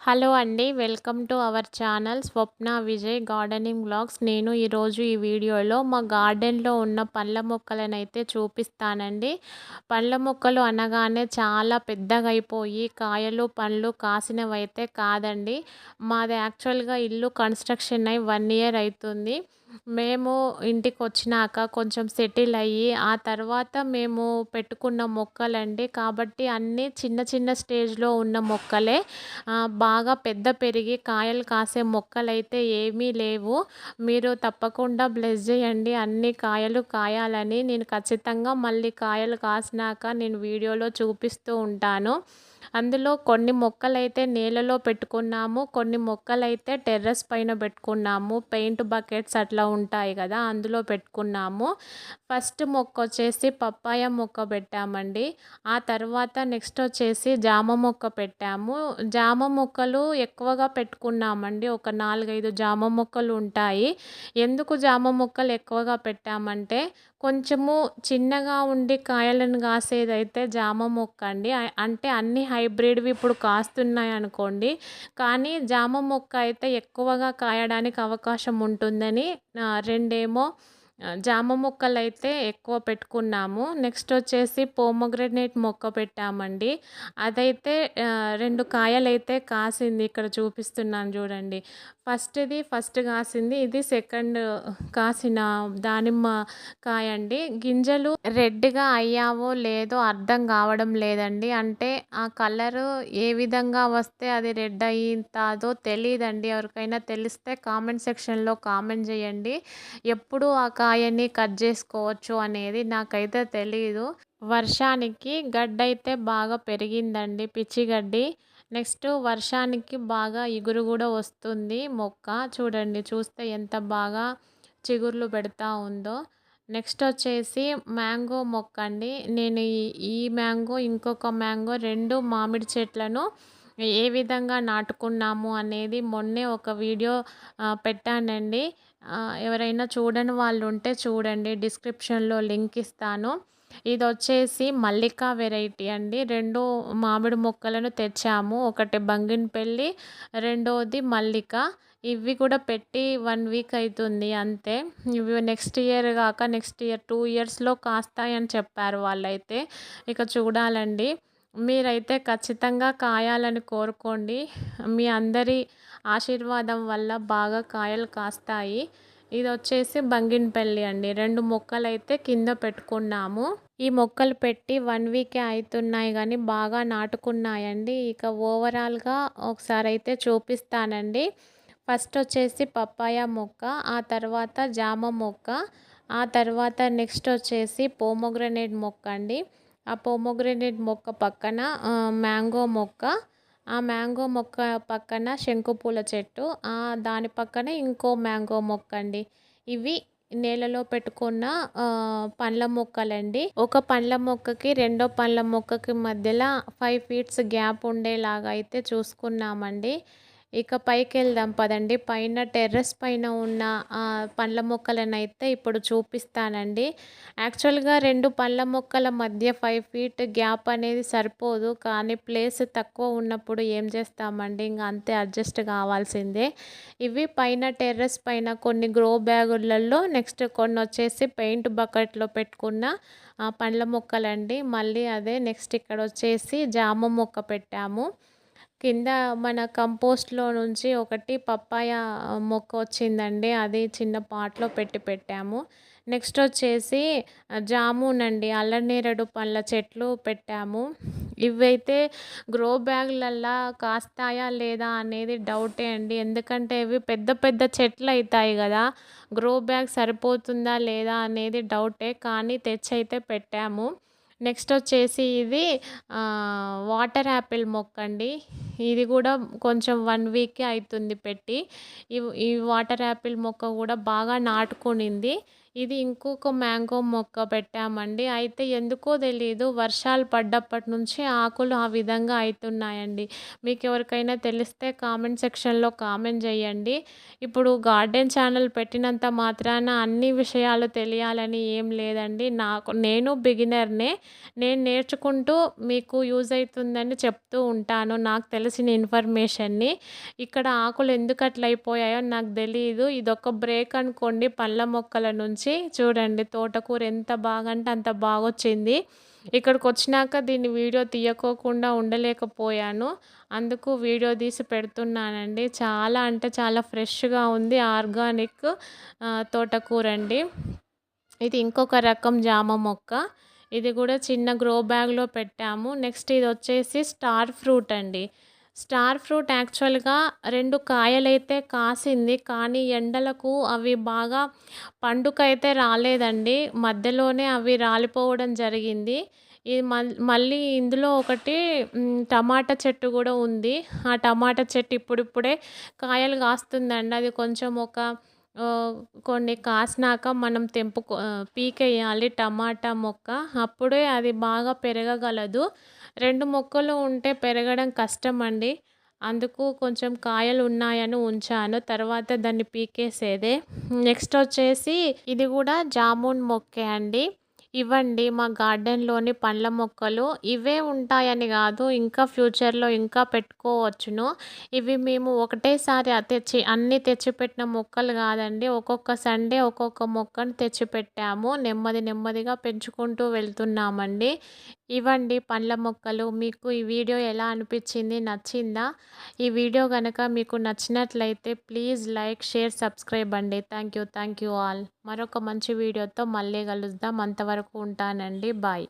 Hello అండి welcome to our channel Swapna Vijay gardening blogs నేను ఈరోజు ఈ వీడియోలో మా గార్డెన్లో ఉన్న పండ్ల మొక్కలను అయితే చూపిస్తానండి. పండ్ల మొక్కలు అనగానే చాలా పెద్దగా అయిపోయి కాయలు పండ్లు కాసినవైతే కాదండి. మాది యాక్చువల్గా ఇల్లు కన్స్ట్రక్షన్ అయి వన్ ఇయర్ అవుతుంది మేము ఇంటికి వచ్చినాక కొంచెం సెటిల్ అయ్యి ఆ తర్వాత మేము పెట్టుకున్న మొక్కలండి. కాబట్టి అన్నీ చిన్న చిన్న స్టేజ్లో ఉన్న మొక్కలే. బాగా పెద్ద పెరిగి కాయలు కాసే మొక్కలైతే ఏమీ లేవు. మీరు తప్పకుండా బ్లెస్ చేయండి. అన్ని కాయలు కాయాలని నేను ఖచ్చితంగా మళ్ళీ కాయలు కాసినాక నేను వీడియోలో చూపిస్తూ ఉంటాను. అందులో కొన్ని మొక్కలైతే నేలలో పెట్టుకున్నాము కొన్ని మొక్కలైతే టెర్రస్ పైన పెట్టుకున్నాము పెయింట్ బకెట్స్ అట్లా ఉంటాయి కదా అందులో పెట్టుకున్నాము. ఫస్ట్ మొక్క వచ్చేసి పప్పాయ మొక్క పెట్టామండి. ఆ తర్వాత నెక్స్ట్ వచ్చేసి జామ మొక్క పెట్టాము. జామ మొక్కలు ఎక్కువగా పెట్టుకున్నామండి. ఒక నాలుగైదు జామ మొక్కలు ఉంటాయి. ఎందుకు జామ మొక్కలు ఎక్కువగా పెట్టామంటే కొంచెము చిన్నగా ఉండి కాయలను కాసేదైతే జామ మొక్క అండి. అంటే అన్ని హైబ్రిడ్వి ఇప్పుడు కాస్తున్నాయి అనుకోండి. కానీ జామ మొక్క అయితే ఎక్కువగా కాయడానికి అవకాశం ఉంటుందని రెండేమో జామ మొక్కలు అయితే ఎక్కువ పెట్టుకున్నాము. నెక్స్ట్ వచ్చేసి పోమోగ్రనేట్ మొక్క పెట్టామండి. అదైతే రెండు కాయలు అయితే కాసింది. ఇక్కడ చూపిస్తున్నాను చూడండి. ఫస్ట్ది ఫస్ట్ కాసింది ఇది సెకండ్ కాసిన దానిమ్మ కాయ అండి గింజలు రెడ్గా అయ్యావో లేదో అర్థం కావడం లేదండి. అంటే ఆ కలరు ఏ విధంగా వస్తే అది రెడ్ అయ్యిందో తెలియదండి ఎవరికైనా తెలిస్తే కామెంట్ సెక్షన్లో కామెంట్ చేయండి. ఎప్పుడు ఆ కాయని కట్ చేసుకోవచ్చు అనేది నాకైతే తెలీదు. వర్షానికి గడ్డి అయితే బాగా పెరిగిందండి పిచ్చి గడ్డి. నెక్స్ట్ వర్షానికి బాగా ఇగురు కూడా వస్తుంది మొక్క. చూడండి చూస్తే ఎంత బాగా చిగుర్లు పెడతా ఉందో. నెక్స్ట్ వచ్చేసి మ్యాంగో మొక్క అండి నేను ఈ మ్యాంగో ఇంకొక మ్యాంగో రెండు మామిడి చెట్లను ఏ విధంగా నాటుకున్నాము అనేది మొన్నే ఒక వీడియో పెట్టానండి. ఎవరైనా చూడని వాళ్ళు ఉంటే చూడండి డిస్క్రిప్షన్లో లింక్ ఇస్తాను. ఇది వచ్చేసి మల్లిక వెరైటీ అండి. రెండు మామిడి మొక్కలను తెచ్చాము. ఒకటి బంగినపల్లి రెండోది మల్లిక. ఇవి కూడా పెట్టి వన్ వీక్ అవుతుంది అంతే. ఇవి నెక్స్ట్ ఇయర్ కాక నెక్స్ట్ ఇయర్ టూ ఇయర్స్లో కాస్తాయని చెప్పారు వాళ్ళైతే. ఇక చూడాలండి. మీరైతే ఖచ్చితంగా కాయాలని కోరుకోండి. మీ అందరి ఆశీర్వాదం వల్ల బాగా కాయలు కాస్తాయి. ఇది వచ్చేసి బంగినపల్లి అండి. రెండు మొక్కలు అయితే కింద పెట్టుకున్నాము. ఈ మొక్కలు పెట్టి వన్ వీకే అవుతున్నాయి కానీ బాగా నాటుకున్నాయండి. ఇక ఓవరాల్గా ఒకసారి అయితే చూపిస్తానండి. ఫస్ట్ వచ్చేసి పప్పాయ మొక్క ఆ తర్వాత జామ మొక్క ఆ తర్వాత నెక్స్ట్ వచ్చేసి పోమోగ్రనేట్ మొక్క అండి ఆ పోమోగ్రనేట్ మొక్క పక్కన మ్యాంగో మొక్క ఆ మ్యాంగో మొక్క పక్కన శంకుపూల చెట్టు దాని పక్కన ఇంకో మ్యాంగో మొక్క అండి. ఇవి నేలలో పెట్టుకున్న పండ్ల మొక్కలండి. ఒక పండ్ల మొక్కకి రెండో పండ్ల మొక్కకి మధ్యలో ఫైవ్ ఫీట్స్ గ్యాప్ ఉండేలాగా అయితే చూసుకున్నామండి. ఇక పైకి వెళ్దాం పదండి. పైన టెర్రస్ పైన ఉన్న పండ్ల మొక్కలను అయితే ఇప్పుడు చూపిస్తానండి. యాక్చువల్గా రెండు పండ్ల మొక్కల మధ్య ఫైవ్ ఫీట్ గ్యాప్ అనేది సరిపోదు. కానీ ప్లేస్ తక్కువ ఉన్నప్పుడు ఏం చేస్తామండి? ఇంకా అంతే అడ్జస్ట్ కావాల్సిందే. ఇవి పైన టెర్రస్ పైన కొన్ని గ్రో బ్యాగులలో నెక్స్ట్ కొన్ని వచ్చేసి పెయింట్ బకెట్లో పెట్టుకున్న పండ్ల మొక్కలండి. మళ్ళీ అదే నెక్స్ట్ ఇక్కడ వచ్చేసి జామ మొక్క పెట్టాము. కింద మన కంపోస్ట్లో నుంచి ఒకటి పప్పాయ మొక్క వచ్చిందండి. అది చిన్న పాట్లో పెట్టి పెట్టాము. నెక్స్ట్ వచ్చేసి జామున్ అండి అల్లనేరేడు పళ్ళ చెట్లు పెట్టాము. ఇవైతే గ్రో బ్యాగ్లల్లా కాస్తాయా లేదా అనేది డౌటే అండి. ఎందుకంటే ఇవి పెద్ద పెద్ద చెట్లు అవుతాయి కదా. గ్రో బ్యాగ్ సరిపోతుందా లేదా అనేది డౌటే. కానీ తెచ్చి అయితే పెట్టాము. నెక్స్ట్ వచ్చేసి ఇది వాటర్ యాపిల్ మొక్క అండి ఇది కూడా కొంచెం వన్ వీకే అవుతుంది పెట్టి ఈ వాటర్ యాపిల్ మొక్క కూడా బాగా నాటుకునింది ఇది ఇంకొక మ్యాంగో మొక్క పెట్టామండి. అయితే ఎందుకో తెలియదు వర్షాలు పడ్డప్పటి నుంచి ఆకులు ఆ విధంగా అయితున్నాయండి. మీకెవరికైనా తెలిస్తే కామెంట్ సెక్షన్‌లో కామెంట్ చేయండి ఇప్పుడు గార్డెన్ ఛానల్ పెట్టినంత మాత్రాన అన్ని విషయాలు తెలియాలని ఏం లేదండి. నాకు నేను బిగినర్‌నే. నేను నేర్చుకుంటూ మీకు యూజ్ అవుతుందని చెప్తూ ఉంటాను. నాకు కావాల్సిన ఇన్ఫర్మేషన్‌ని. ఇక్కడ ఆకులు ఎందుకు అట్లా అయిపోయాయో నాకు తెలియదు ఇదొక బ్రేక్ అనుకోండి పళ్ళ మొక్కల నుంచి. చూడండి తోటకూర ఎంత బాగంటే అంత బాగొచ్చింది. ఇక్కడికొచ్చినాక దీన్ని వీడియో తీయకోకుండా ఉండలేకపోయాను. అందుకు వీడియో తీసి పెడుతున్నానండి. చాలా అంటే చాలా ఫ్రెష్‌గా ఉంది. ఆర్గానిక్ తోటకూర అండి ఇది ఇంకొక రకం జామ మొక్క. ఇది కూడా చిన్న గ్రో బ్యాగ్‌లో పెట్టాము. నెక్స్ట్ ఇది వచ్చేసి స్టార్ ఫ్రూట్ అండి. స్టార్ ఫ్రూట్ యాక్చువల్‌గా రెండు కాయలైతే కాసింది. కానీ ఎండలకు అవి బాగా పండుకైతే రాలేదండి. మధ్యలోనే అవి రాలిపోవడం జరిగింది. ఇది మళ్ళీ ఇందులో ఒకటి టమాటా చెట్టు కూడా ఉంది. ఆ టమాటా చెట్టు ఇప్పుడిప్పుడే కాయలు కాస్తుందండి. అది కొంచెం ఒక కొన్ని కాసినాక మనం తెంపుకో పీకేయాలి టమాటా మొక్క. అప్పుడే అది బాగా పెరగగలదు. రెండు మొక్కలు ఉంటే పెరగడం కష్టం అండి అందుకు కొంచెం కాయలు ఉన్నాయని ఉంచాను. తర్వాత దాన్ని పీకేసేదే. నెక్స్ట్ వచ్చేసి ఇది కూడా జామున్ మొక్కే అండి. ఇవ్వండి మా గార్డెన్‌లోని పండ్ల మొక్కలు. ఇవే ఉంటాయని కాదు ఇంకా ఫ్యూచర్‌లో ఇంకా పెట్టుకోవచ్చును. ఇవి మేము ఒకటేసారి తెచ్చి అన్నీ తెచ్చిపెట్టిన మొక్కలు కాదండి ఒక్కొక్క సండే ఒక్కొక్క మొక్కను తెచ్చిపెట్టాము. నెమ్మది నెమ్మదిగా పెంచుకుంటూ వెళ్తున్నామండి. ఇవ్వండి పండ్ల మొక్కలు. మీకు ఈ వీడియో ఎలా అనిపించింది నచ్చిందా? ఈ వీడియో కనుక మీకు నచ్చినట్లయితే ప్లీజ్ లైక్, షేర్, సబ్స్క్రైబ్ అండి. Thank you. Thank you all. మరొక మంచి వీడియోతో మళ్ళీ కలుద్దాం. అంతవరకు ఉంటానండి. బాయ్.